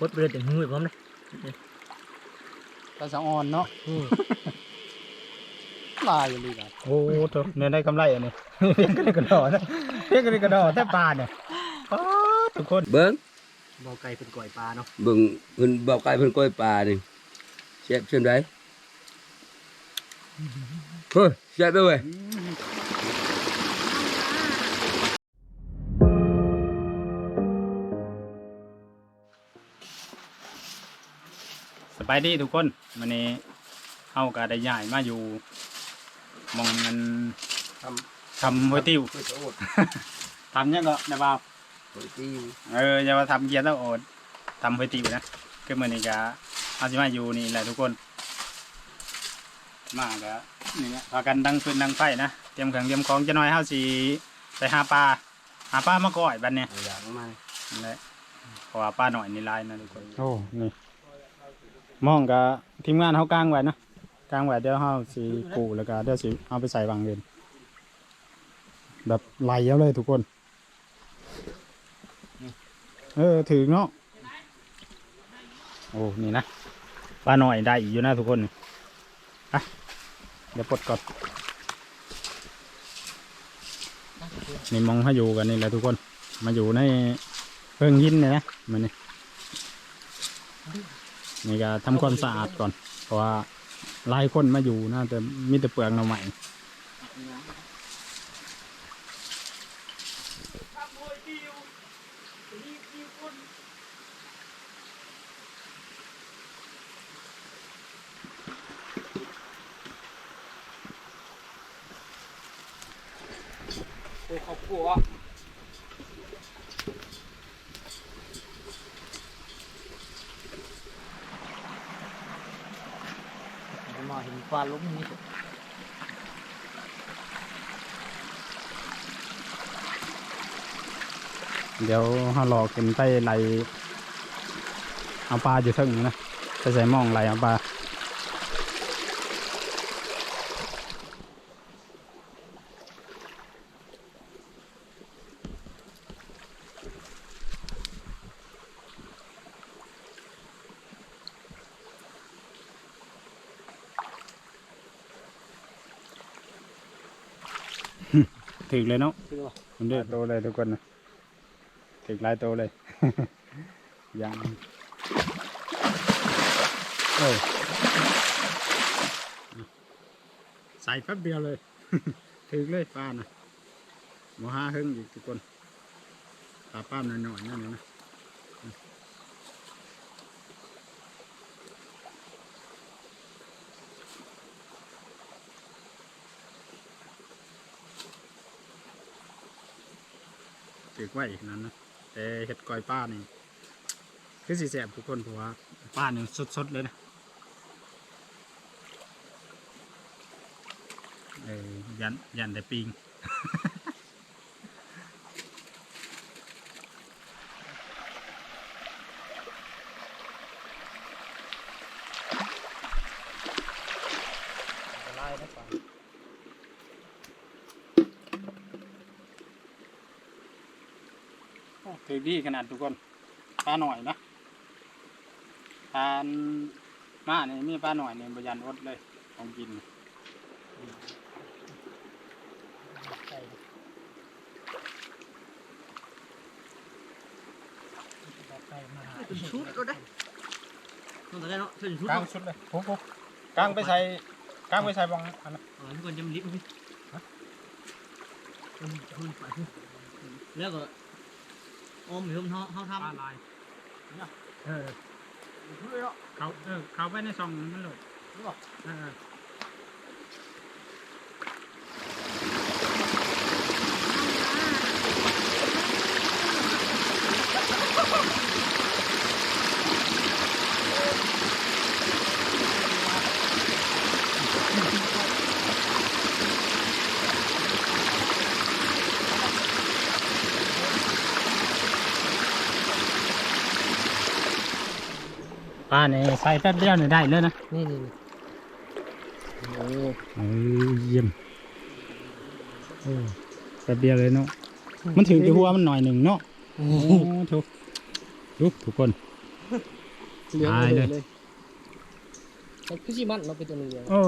กดเรือถึงหูพร้อมเลยปลาสะออนเนาะลายอยู่ดีกันโอ้โถเนี่ยได้กำไรอันนี้เพียงก็ได้กระดอนะเพียงก็ได้กระดอแต่ปลาเนี่ยป๊าดทุกคนเบิ่งบ่อไก่เป็นก่อยปลาเนาะเบิ่งเพิ่นบอกไก่เพิ่นก้อยปลานี่แซ่บเช่นไดเฮ้ยแซ่บเด้อเว้ยายดีทุกคนวันนี้เฮาก็ได้ย้ายมาอยู่หมองเงินทำทำห้วยติ้วเพื่อจะอดทำยังก็นะบ่าวโอ้ยติ้วเอออย่ามาทำเกียร์แล้วโอดทำห้วยติ้วนะคือมื้อนี้ก็เอาสิมาอยู่นี่แหละทุกคน มาก็นี่แหละพากันดังฟืนดังไฟนะเตรียมเครื่องเตรียมของจะน้อยเฮาสิไปหาปลาหาปลามาก่อยบัดเนี่ยเอาอย่างมานั่นแหละเพราะว่าป้าหน่อยนี่ลายนะทุกคนโอ้นี่ มองกับทีมงานเขากลางไว้นะกลางไว้เดี๋ยวเขาสีปูแล้วก็เดี๋ยวสีเอาไปใส่วางเงินแบบไหลเอาเลยทุกคน เออถือเนาะโอ้นี่นะป้าหน่อยได้อีกอยู่นะทุกคนอะเดี๋ยวปลดก่อนนี่มองให้อยู่กันนี่แหละทุกคน มาอยู่ในเพิ่งยินเนี่ยนะมันนี่ นี่ก็ทำความสะอาดก่อน เพราะว่าหลายคนมาอยู่นะแต่มีแต่เปลือกหน่อใหม่ มาเห็นปลาล้มนี่ เดี๋ยวเรารอขึ้นไปไหลเอาปลาอยู่เทึงนะใส่ใส่หมองไหลเอาปลาถึกเลยเนาะคือว่ามันเดือดโตเลยทุกคนนะ ถึกหลายโตเลย ยังเออใส่แป๊บเดียวเลย ถึกเลยป้านะหมห้าหึ่งอีกทุกคนปลาป้ามหน่อยๆนั่นเองนะถึกไว้อีกนั้นนะ แต่เห็ดก้อยป้านี่คือสีแสบทุกคนเพราะว่าป้านี่สดๆเลยนะเออยันยันแต่ปิง ลายนะปลา ถือดี ขนาดทุกคนปลาหน่อยนะปลามาเนี่ยมีปลาหน่อยเนี่ยบยันอดเลยของกินชุดก็ได้ต้องแต่ได้เนาะชุดชุดกลางชุดเลยปุ๊บปุ๊บกลางไปใส่กลางไปใส่บองอันนั้นอ๋อทุกคนจะมันลิบพี่แล้วก็ อมอยู่เขาเขาทำปลาลายเออ เขาเออเขาไปในซองมันเลยเออ ปลาเนี่ยใส่แป๊บเดียวเนี่ยได้เลยนะนี่นี่นี่โอ้เออเยี่ยมโอ้แป๊บเดียวเลยเนาะมันถึงที่หัวมันหน่อยหนึ่งเนาะโอ้ถูกลุกทุกคนเหลืองตายเลเลยยเลยมันคือสิมันเราเป็นตัวเหลืองโอ้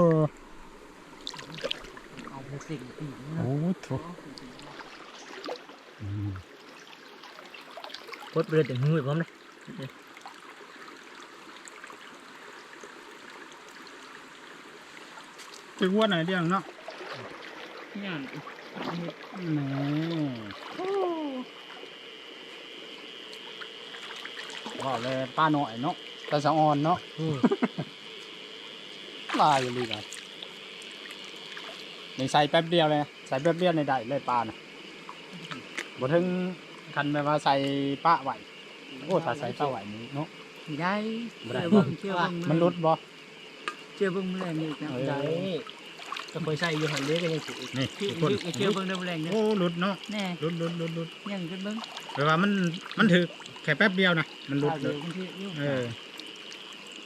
เอาไปสิ่งปีกโหโถอืมพดไปเลยแต่หูอีกพร้อมเลย คือวัวหน่อยเดียวเนาะงานนี่ว่าเลยป้าหน่อยเนาะตาสะออนเนาะลายอยู่ดีกันในใส่แป๊บเดียวเลย ใส่แป๊บเดียวในได้เลยปลาน่ะบ่ถึงคันแบบว่าใส่ป้าไหวโอ้ถ้าใส่ป้าไหวนี่เนาะได้บ่ได้เชื่อเบิ่งเชื่อเบิ่งมันรุดบ่ เชื่อเบิ่งแรงนี่นะเออได้ก็เคยใส่อยู่หันเล็กก็ยังสินี่เชื่อทุกคนเชื่อเบิ่งได้แรงนะโอ้รุดเนาะแน่รุดรุดรุดรุดยังกันเบิ่งแปลว่ามันมันถือแค่แป๊บเดียวนะมันรุดข้าวเลเดียวยกันที่อยู่เออ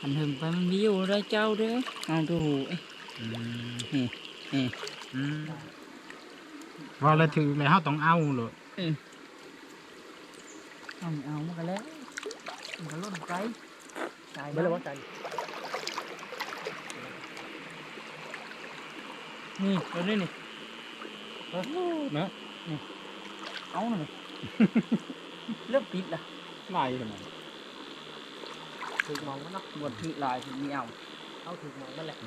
อันเฮิงไปมันมีอยู่ได้เจ้าเด้อเอาตัวหูเอ้ยอืมอืมอืมอืมว่าแล้วถือแล้วเฮาต้องเอาเลยเอาไม่เอามันก็แล้วมันก็ล่นไกลตายไม่ได้ว่ากัน นี่ตัวนี้นี่เนาะเอาหน่อยเริ่มปิดละลายขนาดถูกมองมันเนาะบทที่ลายที่มีเอาเอาถูกมองมันแหละ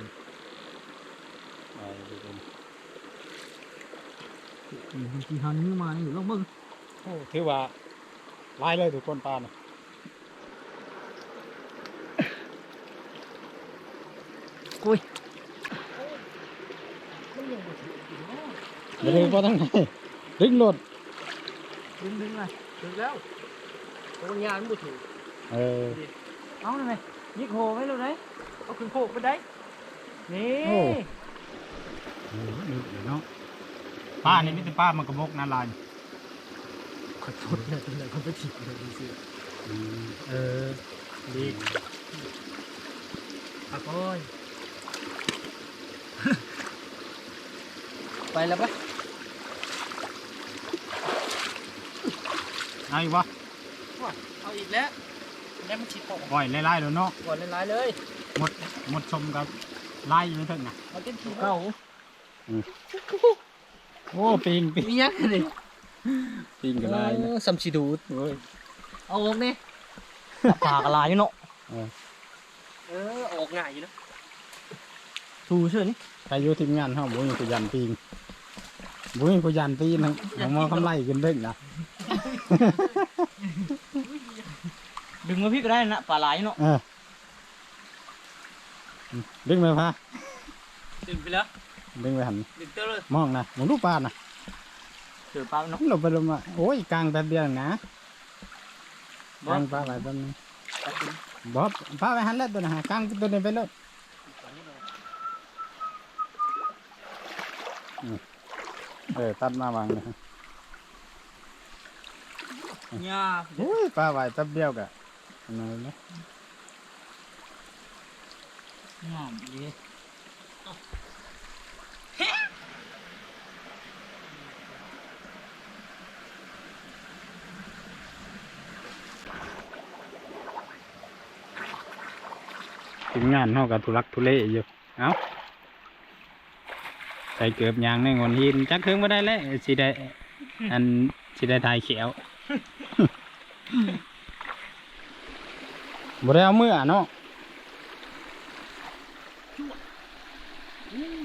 ลายทุกคนอืมบางทีหันมือมาอยู่ลองเบิ่งโอ้ถือว่าลายเลยทุกคนปลาน่ะ เดี๋ยวนี้บ่ต้องไหนดึงรถดึงดึงเลยถูกแล้วตัวมันยานมันบ่ถูกเออเอาหน่อยยิกโหไว้เลยได้เอาขึ้นโคกไปได้นี่โอ้นี่เนาะป้านี่มิตรป้ามันกระบกนะลายขอโทษนะตัวไหนเขาไปถีบเลยดูสิเออดีปากก้อยไปแล้วปะ เอาอีกวะเอาอีกแล้วแล้วมันฉีดตกปล่อยไล่ๆแล้วเนาะก่อนเล่นร้ายเลยหมดหมดชมกับไล่ไม่ถึงนะเอาเต็มที่เก่าโอ้ปิงปิงมียังเลยปิงกับไล่นะซัมซีดูดเว้ยเอาออกนี่ปากลายอยู่เนาะเออออกง่ายอยู่นะถูเชื่อนี่ใครอยู่ทีมงานเขาบุ้ยผู้ยันปิงบุ้ยผู้ยันปีนึงผมมาคำไล่ขึ้นเด้งนะ ดึงมาพี่ก็ได้นะปลาลายเนาะเออดึงไปพะดึงไปแล้วดึงไปหันดึงเตอเลยมองนะมองรูปปลานะเจอปลาเนาะลงไปลงมาโอ้ยกลางแป๊บเดียวนะกลางปลาไปแป๊บนึงบอบปลาไปหันแล้วตัวนะฮะกลางตัวนี้ไปเลยเออตัดมาวางเลยฮะ เนี่ยโอ้ยปลาไหวแป๊บเดียวกะนั่นนะงามดีทีมงานเขากับทุลักทุเลอยู่ เอ้าใส่เกือบยางในงอนหินจักเครื่องมาได้แล้วสิได้ อันสิได้ทายเขียว บ่ได้เอามืออะเนาะ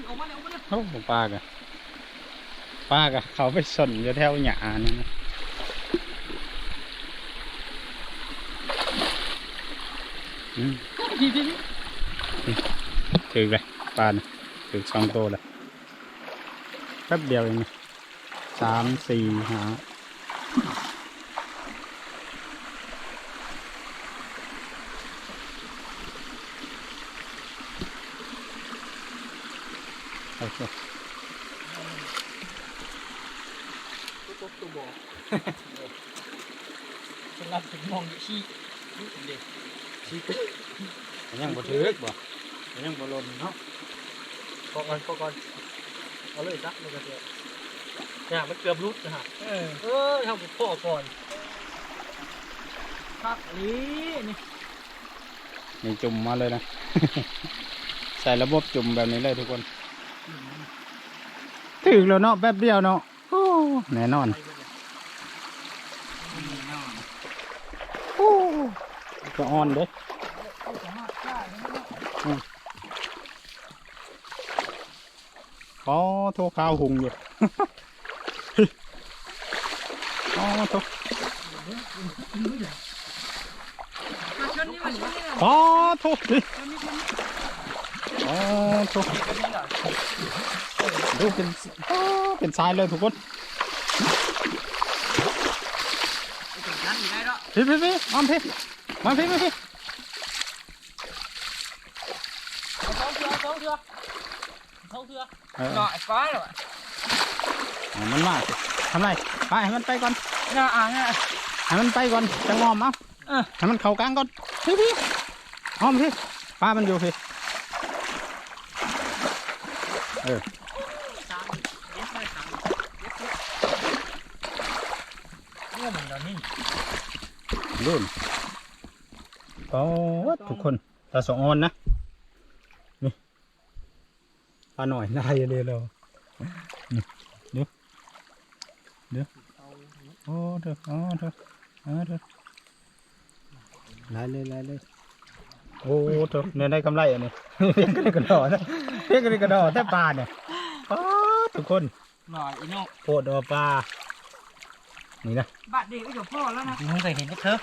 ออกมาแล้วกปลากะปลากะเขาไปสนอยู่แถวหยานี่นะถือเลยปลาถือสองตัวเลยแป๊บเดียวเองสามสี่หาโอเค ตัวตัวตัวบอกเป็นรับถึงมองขี้เด็กยังบ่ถือกบ่ยังบ่ลนเนาะพอก่อนก่อนเอาเลยซักเลยกันเถอะเนี่ยมันเกือบรุดนะฮะเออเออทำพ่อก่อนครับนนี้นี่นี่จุ่มมาเลยนะ ใส่ระบบจุ่มแบบนี้เลยทุกคน ถึงแล้วเนาะแป๊บเดียวเนาะโอ้แน่นอนโอ้ก็อ่อนเด้อืมอ๋อโทข้าวหุงอยู่อ๋อโทรอ๋อโทรดิ อ๋อโทรดูเป็นอ้าวเป็นทรายเลยทุกคนนั่นได้แล้วพี่พี่พี่มาพี่มาพี่มาพี่เขาเถื่อเขาเถื่อเขาเถื่อเออหน่อยฟ้าหรอเอามันมาสิทำไรไปให้มันไปก่อนน่าอ่านน่ะให้มันไปก่อนจะงอมเอาเออให้มันเข้ากลางก่อนพี่พี่อ้อมพี่ป้ามันอยู่พี่ เออเนี่ยมันตอนนี้รุ่นโอ้ทุกคนตาสองออนนะนี่ปลาหน่อยได้เลยเรานี่เดี๋ยวเดี๋ยวโอ้เถอะโอ้เถอะโอ้เถอะไล่เลยไล่เลยโอ้เถอะเนี่ยได้กำไรอันนี้เพียงกันได้กระดอนะ เพียงกันได้กระดอแต่ปลาเนี่ยโอ้ทุกคนหน่อยอีโน่โคตรเอาปลา นี่นะบาดเดียวก็จะพ่อแล้วนะมึงเคยเห็นเถอะ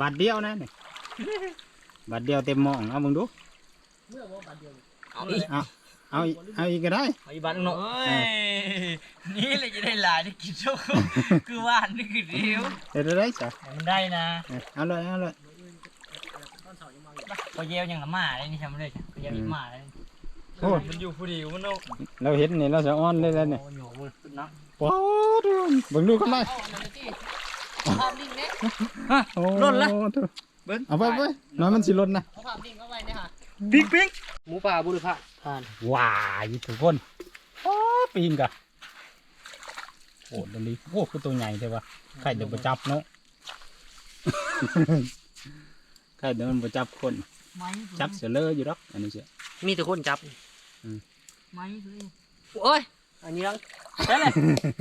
บาทเดียวนะนี่บาทเดียวเต็มหมองเอามึงดูเอาอีกเอาเอาอีกเอาอีกก็ได้ เอาอีบ้านโน่เอ้ยนี่เลยจะได้หลายได้กินโชคคือว่านนี่คือเดียวเดี๋ยวได้จ้ะมันได้นะเอาเลยเอาเลยพอเยี่ยวยังละหมาเลยนี่ทำเลยพอเยี่ยวอีกหมาเลย โอ้มันอยู่ผู้เดียวมันโน่เราเห็นนี่เราจะอ้อนเลยแล้วเนี่ยโอ้โหมือขึ้นนะว้าวดูเบิ่งดูกันเลยโอ้ล่นละดูเอาไปไปน้อยมันสิล่นนะเอาความดิ่งเข้าไปเนี่ยค่ะปิ๊งปิ๊งหมูป่าบุรุษทานว้ายทุกคนโอ้ปิงกะโอ้ดลีโอ้คือตัวใหญ่ใช่ปะไข่เดี๋ยวไปจับเนาะไข่เดี๋ยวมันไปจับคนไม้จับเสือเลออยู่หรอกอันนี้เสียมีแต่คนจับอืม ไม้เลยโอ้ยอันนี้ลังใช่เลย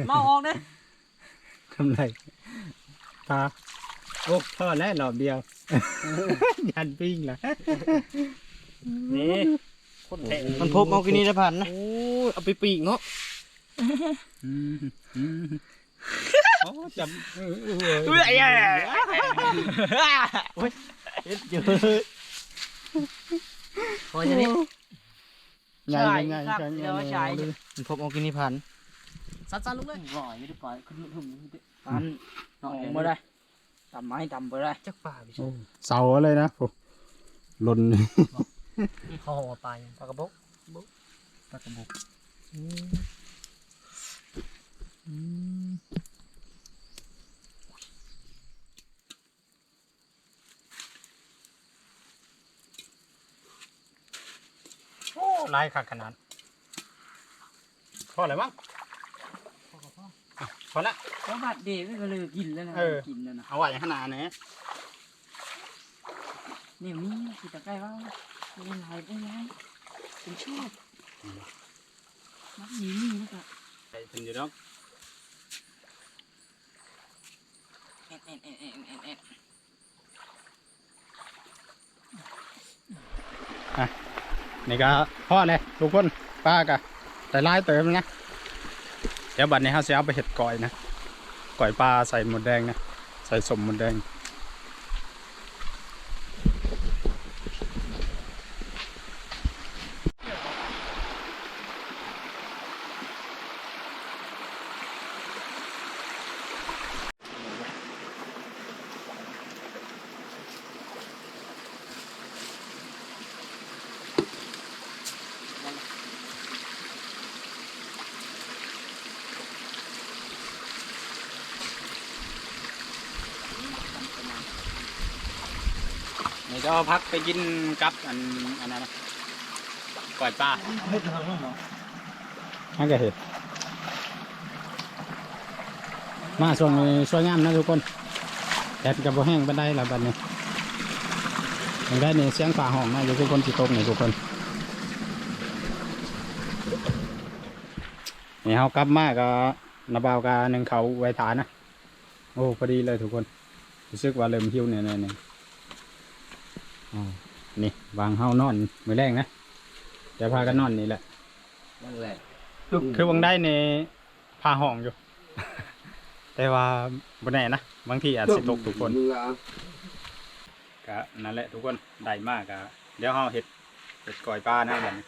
เมาออกเด้ทำไรปลาโอ้พ่อแล้วรอบเดียว ยันปิ้งละนี่คนเตะมันพบเอากินนี่ได้พันนะโอ้ยเอาไปปีกเนาะอืมอืมโอ้จับเออเออเฮ้ยไอ้เหี้ยโอ้ยเจอพอจะนี่ ใหญ่ใหญ่ครับใหญ่เดี๋ยวว่าใหญ่มันพบเอากินนี่พันซัดซัดลูกเลยร่อยไม่ได้ปล่อยขึ้นขึ้นปันหน่อยมาได้ตำไม้ตำไปได้จักป่าไปโอ้เสาเลยนะโอ้หล่นเขาหัวปลายังปลากระบอกปลากระบอกโอ้ลายขาดขนาดพอแล้วมั้งอะพอละเพราะบาดเดก็เลยกินแล้วนะเออกินแล้วนะเอาไว้ขนาดนี้เนี่ยมีกินตะไคร้บ้างไม่ได้ลายไม่ได้เป็นชอบนักนี้นี่นะครับใส่เป็นอยู่ดอกเอ็ดเอ็ดเอ็ดเอ็ดเอ็ดเอ็ด นี่ก็พอเลยทุกคนป้ากะแต่ลายเติมนะเดี๋ยวบัดนี้เขาจะเอาไปเห็ดก่อยนะก่อยปลาใส่หมดแดงนะใส่สมหมดแดง นี่ก็พักไปกินกับอันอันนั้นนะก่อยปลาฮักกะเห็ดมาช่วงนี้ช่วยงามนะทุกคนแดดกับบ่แห้งบันไดละบัดนี้ยังได้เนี่ยเสียงป่าห้องนะอยู่คือคนสิตกนี่ทุกคนนี่เฮากลับมาก็นาบาวกาหนึ่งเขาไว้ฐานนะโอ้พอดีเลยทุกคนรู้สึกว่าเริ่มหิวเนี่ยเนี่ย อ๋อนี่วางเฮานอนมือแรกนะเดี๋ยวพากันนอนนี่แหละนั่นแหละคือวงได้ในพาห้องอยู่ แต่ว่าบนแน่นะบางทีอาจสิตกทุกคนมือเอาก็นั่นแหละทุกคนได้มากก็เดี๋ยวเฮาเห็ดเห็ดก่อยปลานะแบบนี้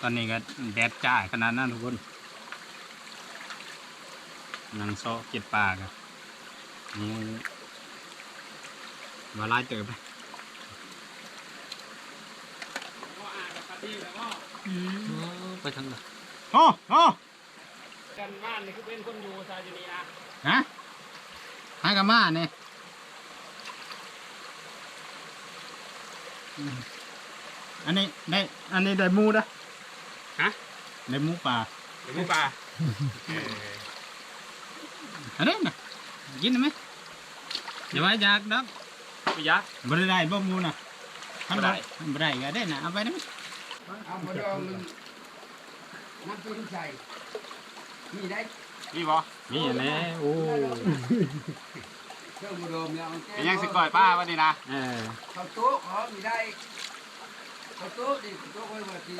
ตอนนี้ก็แดดจ้าขนาดนั้นทุกคน นังโซะเก็ดปลากันนี่มาไล่เติมไปไปทางไหนโอ้โอ้กันบ้านนี่คือเป็นคนอยู่ซาอยู่นี่นะฮะให้กันมาเนี่ยอืมอันนี้ได้ อันนี้ได้หมูนะฮะได้หมูป่าหมูป่า อันนี้นะกินได้ไหมอย่าไว้อยากดอกไม่ยักษ์บ่ได้ได้บ่หมูนะทำบ่ได้บ่ได้ก็ได้นะเอาไปได้ไหมเอามาดองมันน้ำเป็นใส่นี่ได้นี่บ่นี่แหละโอ้เครื่องมาดองเนี่ยเอาแก้เป็นยังสิก่อยป้าวันนี้นะเออข้าวโต๊ะขอมีได้ข้าวโต๊ะดิข้าวโต๊ะไว้มาที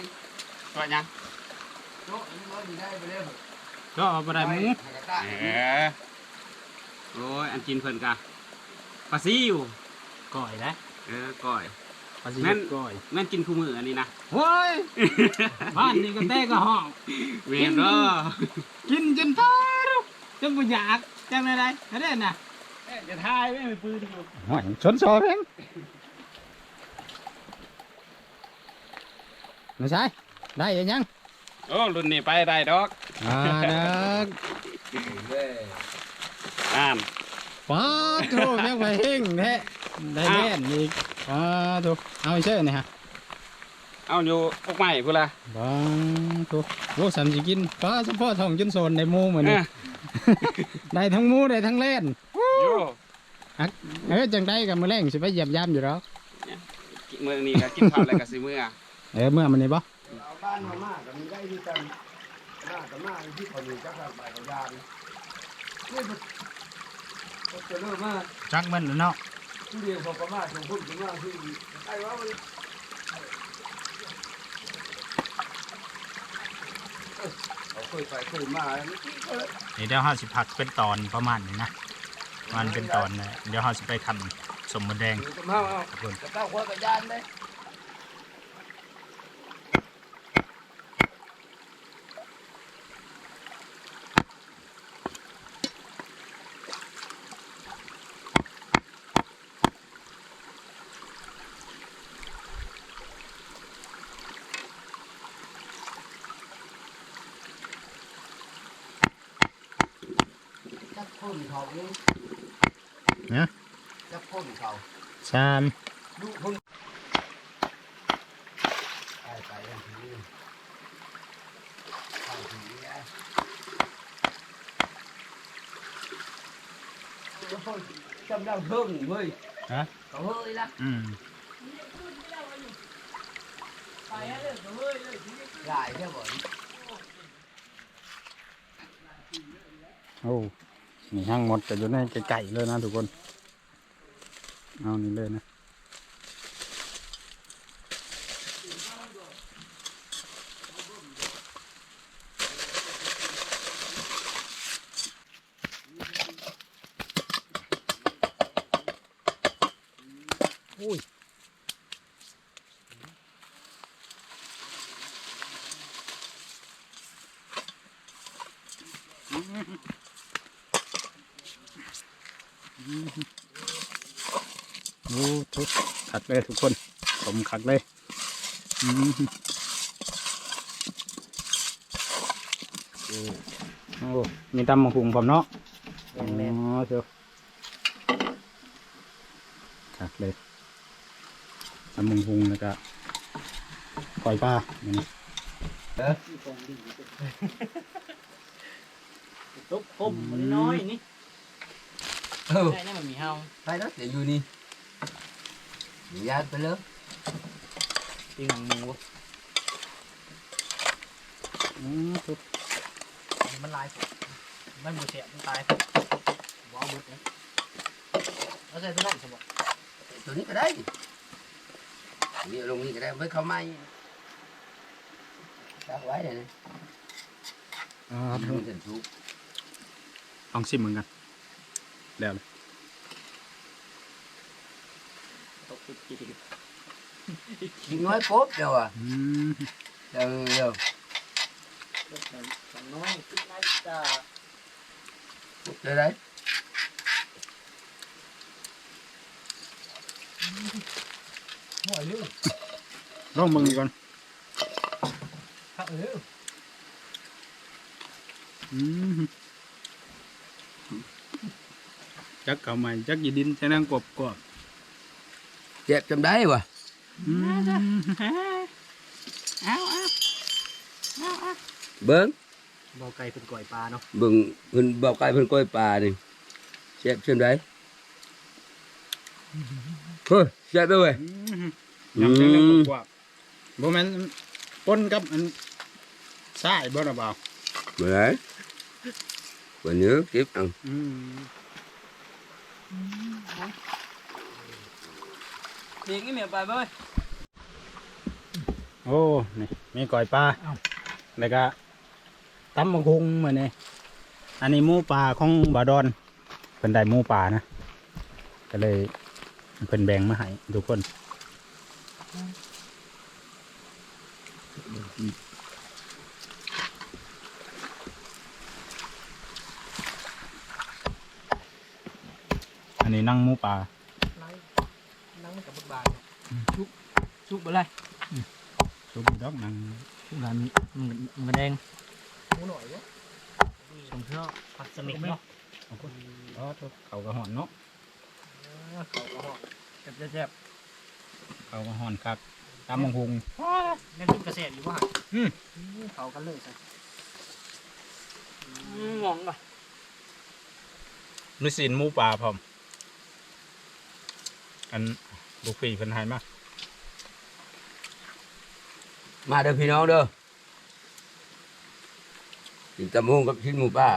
ก่อยยังโต๊ะนี่มันมีได้ไปแล้ว ก็เอาบ่ได้หมูหากระต่ายเออโอ้ยอันกินเพิ่นกะปลาซิวก่อยนะเออก่อยปลาซิแม่น ก่อยแม่นกินคู่มืออันนี้นะโอ้ยบ้านนี่ก็เต้ก็ห้อง เวียนเด้อกินจนตายแล้วจนบ่อยากจังได๋ได้ก็ได้น่ะจะทายไม่มีปืนอยู่โอ้ยชนซอเพงไม่ใช่ได้ยังยังโอ้รุ่นนี้ไปได้ดอก อ่าเด้อเว้ยอ่านป้าโตแม่งไปเฮงแท้ได้แม่นอีกป้าโตเอาไปเชื่อนี่ฮะเอาอยู่พวกใหม่พุ่นละบ้างโตโอ้สามสิกินป้าเฉพาะท้องจนโซนในหมูเหมือนเอนี่อได้ทั้งหมูได้ทั้งเล่นอยู่เออจังได้กับมือแรงสิไปเหยียบย่ำอยู่แล้วมื้อนี้ก็กินข้าวแล้วก็สิมื้อเออเมื่อมันนี่บ่เอาบ้านมามากกับมีได้ที่กัน มากกับมาที่เขาอยู่จักรใบกับยามนี่มันก็จะเริ่มมาจักมันแล้วเนาะผู้เดียวเขาก็มาส่งพุ่นถึงมาที่ไอ้ว่ามันเขาเคยไปเคยมาแล้วนี่ก็เลยนี่เดี๋ยวเฮาสิพักเป็นตอนประมาณนี้นะมันเป็นตอนนะเดี๋ยวเฮาสิไปคันสมมดแดง อยู่กับเฮาเอาทุกคนกับเต้าหัวกับยานได้จั คนเขานี่นะจับคนเขาสามดูคนไปไปกันทีนี้ไปทีนี้นะแล้วคนจำได้เพิ่งเว้ยฮะเขาเฮ้ยละอืมหลายแค่บ่อยโอ้ นี่ห้างหมดแต่อยู่ในไก่เลยนะทุกคน เอานี่เลยนะ ขักเลยทุกคนผมขักเลยอืมโอ้มีตำมะฮุงผมเนาะอ๋อเจ้าขักเลยตำมะฮุงแล้วก็ปล่อยปลาอย่างนี้โตตบคมน้อยนี่ใช่นี่มันมีเฮาไป đó để vui đi ra tới lớp ตีหนังหมูอืมทุกมันลายมันบ่เสียมันตายบ่เอาเบิดเลยเอาใส่ตัวนั้นสมบัติ tụi cái đấy đi luôn đi cái đấy với không may đã quái này nè อ่า không thành thú ลองชิมเหมือนกันแล้วเลย ตกติดติด chỉ nói cốt đâu à อืม đâu đâu สันน้อยขึ้นได้จ้า cốt đây đấy หัว เร็วลองมึงดีก่อนถ้าเอออืมจักเก่าใหม่จักยีดินจะนั่งกบกบ dẹp trong đấy mà อืม bớn เบาไก่เป็นก่อยปลาเนาะ bừng phần bao cay phần coi bà này dẹp trong đấy thôi dẹp đâu rồi ยำจังนั่งกบกบบ่แม่นปนกับอันสายบ่ระเบา rồi đấy và nhớ tiếp ăn อืมเด็กนี่เมี ยไปบ่อยโอ้ นี่ มีก่อยปลาแล้วก็ตำบักคุงมื้อนี้อันนี้หมูป่าของบาดอนเพิ่นได้หมูป่านะ ก็เลยเพิ่นแบ่งมาให้ทุกคน อันนี้นั่งหมูป่า บานชุบบ่ไรชุบดอกนั่งชุบหลานมันมันแดงหมูหน่อยวะสมเพื่อผักสมิกเนาะเอาคนอ๋อทุกเขาก็ห่อนเนาะเขาก็หอดแซ่บแซ่บเขาก็ห่อนครับตำบักคุงแม่นเกษตรอยู่ว่าอืมเขากันเลยใส่มองป่ะมีสินหมูป่าพร้อมอัน ลูกพี่เพิ่นให้มา mà được thì nó đâu thì tầm hôn gặp xin một ba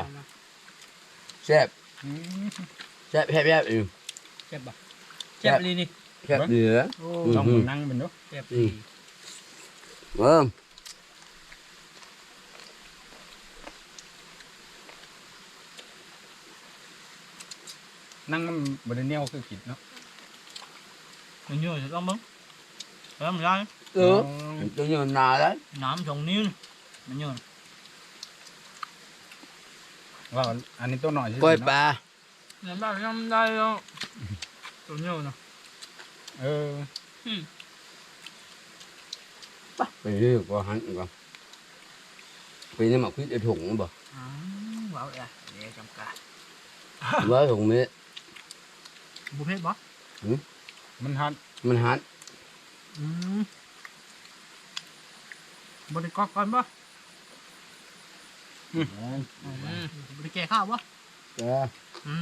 xếp อืม xếp xếp xếp ừ แซ่บป่ะแซ่บลีนี่ xếp nữa โอ้ Ừ, ลอง ừ. นั่งเป็นเนาะแซ่บอืม vâng นั่งมันบริเนียวคือกิดเนาะ มันอยู่สิต้องมึงแล้วมันได้ ừ tôi nhờ nào đấy น้ำสองนิ้วมันอยู่ว่าอันนี้ตัวหน่อยใช่ coi ไหม bà น้ำได้น้ำได้แล้วตัวนี้นะเออ phải đi có hắn còn vì nếu mà quyết để thủng bờ อ้าวว้าวเลยเดี๋ยวจำกัด với thủng mẹ บุเพศบ่ มันหัน mình hắn อืมบริกรก่อนบ่ ừ. บริแก่ข้าวบ่ Dạ.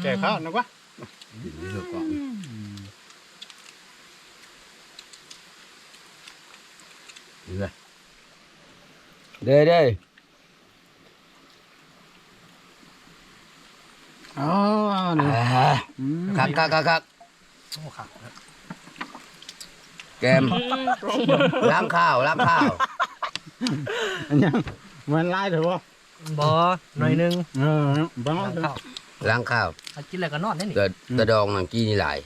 แก่ข้าวนะวะ Thì được còn Rồi. đây đây อ๋อนี่ à อืม khắc khắc khắc khắc โอ้ค รับ kem làm khao làm khao อันยังมันไล่เถอะวะบอหน่อยนึงเออบ้างข้าว làm khao เอากินอะไรก็นอนได้นี่ tờ tờ đòn làm chi đi lại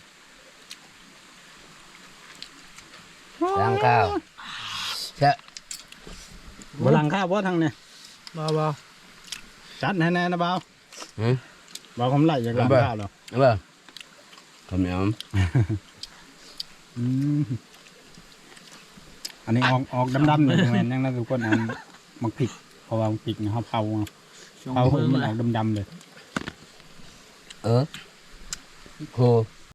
làm khao Dạ. บลังข้าวบ่ทางเนี่ยบอบอจัดแน่ๆนะเบาหืมเบาคำไล่จากหลังเอาไปข้าวเหรอ đúng không không nhầm อืม อันนี้ออกออกดำๆเลยแม่นยังนะทุกคนอันมักผิดเพราะว่ามักผิดเนี่ยเขาเผาเอาเผาให้มันออกดำๆเลย ờ khô